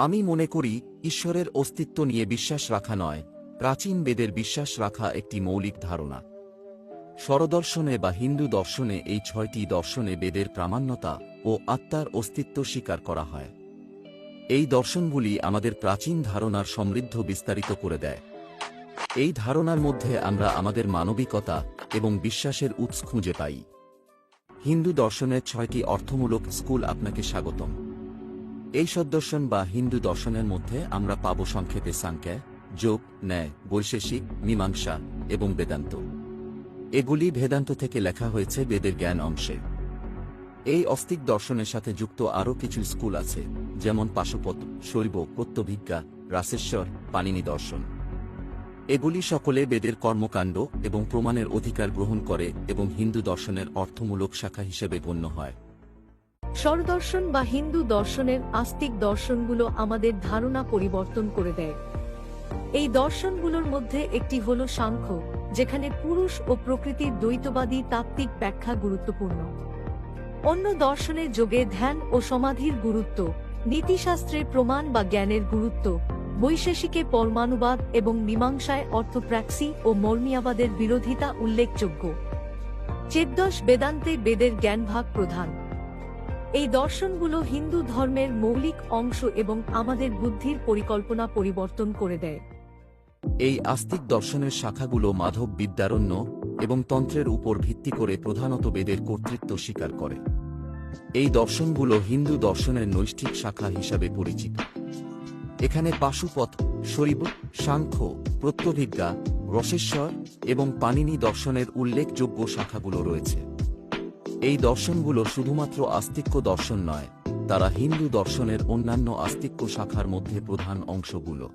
আমি মনে করি, ঈশ্বরের অস্তিত্ব নিয়ে বিশ্বাস রাখা নয়, প্রাচীন বেদের বিশ্বাস রাখা একটি মৌলিক ধারণা। স্বরদর্শনে বা হিন্দু দর্শনে এই ছয়টি দর্শনে বেদের প্রামাণ্যতা ও আত্মার অস্তিত্ব স্বীকার করা হয়। এই দর্শনগুলি আমাদের প্রাচীন ধারণার সমৃদ্ধ বিস্তারিত করে দেয়। এই ধারণার মধ্যে আমরা আমাদের মানবিকতা এবং বিশ্বাসের উৎস খুঁজে পাই। হিন্দু দর্শনের ছয়টি অর্থমূলক স্কুল আপনাকে স্বাগতম। এই সদ্দর্শন বা হিন্দু দর্শনের মধ্যে আমরা পাব সংক্ষেপে সাংখ্যা, যোগ, ন্যায়, বৈশেষিক, মীমাংসা এবং বেদান্ত। এগুলি বেদান্ত থেকে লেখা হয়েছে বেদের জ্ঞান অংশে। এই অস্তিক দর্শনের সাথে যুক্ত আরও কিছু স্কুল আছে, যেমন পাশুপত শৈব, প্রত্যভিজ্ঞা, রাসেশ্বর পানিনি দর্শন। এগুলি সকলে বেদের কর্মকাণ্ড এবং প্রমাণের অধিকার গ্রহণ করে এবং হিন্দু দর্শনের অর্থমূলক শাখা হিসেবে গণ্য হয়। স্বরদর্শন বা হিন্দু দর্শনের আস্তিক দর্শনগুলো আমাদের ধারণা পরিবর্তন করে দেয়। এই দর্শনগুলোর মধ্যে একটি হল সাংখ্য, যেখানে পুরুষ ও প্রকৃতির দ্বৈতবাদী তাত্ত্বিক ব্যাখ্যা গুরুত্বপূর্ণ। অন্য দর্শনের যোগে ধ্যান ও সমাধির গুরুত্ব, নীতিশাস্ত্রের প্রমাণ বা জ্ঞানের গুরুত্ব, বৈশেষিকে পরমাণুবাদ এবং মীমাংসায় অর্থপ্র্যাক্সি ও মর্মিয়াবাদের বিরোধিতা উল্লেখযোগ্য। চেদ্দশ বেদান্তে বেদের জ্ঞানভাগ প্রধান। এই দর্শনগুলো হিন্দু ধর্মের মৌলিক অংশ এবং আমাদের বুদ্ধির পরিকল্পনা পরিবর্তন করে দেয়। এই আস্তিক দর্শনের শাখাগুলো মাধব বিদ্যারণ্য এবং তন্ত্রের উপর ভিত্তি করে প্রধানত বেদের কর্তৃত্ব স্বীকার করে। এই দর্শনগুলো হিন্দু দর্শনের নৈষ্ঠিক শাখা হিসাবে পরিচিত। এখানে পাশুপথ, শৈব, সাংখ্য, প্রত্যভিজ্ঞা, রসেশ্বর এবং পানিনি দর্শনের উল্লেখযোগ্য শাখাগুলো রয়েছে। এই দর্শনগুলো শুধুমাত্র আস্তিক্য দর্শন নয়, তারা হিন্দু দর্শনের অন্যান্য আস্তিক্য শাখার মধ্যে প্রধান অংশগুলো।